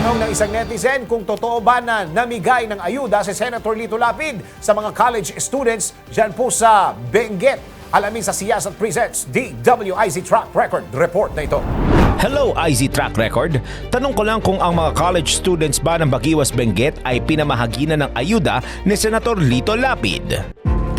Tanong ng isang netizen kung totoo ba na namigay ng ayuda si Senator Lito Lapid sa mga college students dyan po sa Benguet. Alamin sa Siyasat Presents DWIZ Track Record Report na ito. Hello, IZ Track Record. Tanong ko lang kung ang mga college students ba ng Bagiwas Benguet ay pinamahaginan ng ayuda ni Senator Lito Lapid.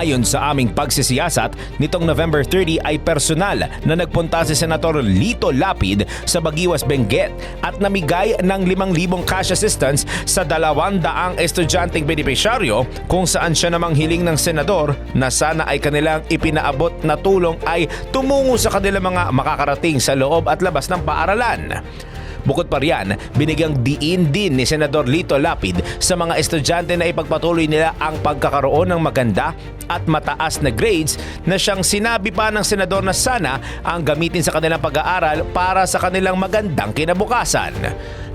Ayon sa aming pagsisiyasat, nitong November 30 ay personal na nagpunta si Senator Lito Lapid sa Bagiwas Benguet at namigay ng 5,000 cash assistance sa 200 estudyanteng benepisyaryo kung saan siya namang hiling ng senador na sana ay kanilang ipinaabot na tulong ay tumungo sa kanilang mga makakarating sa loob at labas ng paaralan. Bukod pa riyan, binigyang diin din ni Senador Lito Lapid sa mga estudyante na ipagpatuloy nila ang pagkakaroon ng maganda at mataas na grades na siyang sinabi pa ng senador na sana ang gamitin sa kanilang pag-aaral para sa kanilang magandang kinabukasan.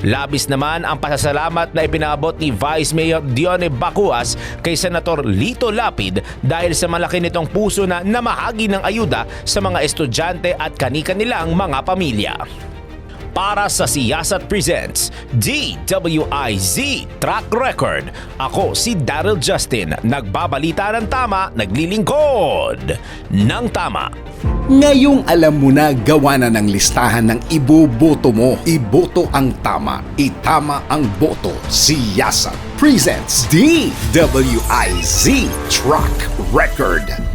Labis naman ang pasasalamat na ipinaabot ni Vice Mayor Dione Bacuas kay Senator Lito Lapid dahil sa malaki nitong puso na namahagi ng ayuda sa mga estudyante at kanika-nilang mga pamilya para sa Siyasat Presents DWIZ Track Record. Ako si Daryl Justin, nagbabalita ng tama, naglilingkod ng tama. Ngayong alam mo na gawa na ng listahan ng iboboto mo. Iboto ang tama, itama ang boto. Siyasat presents DWIZ Truck Record.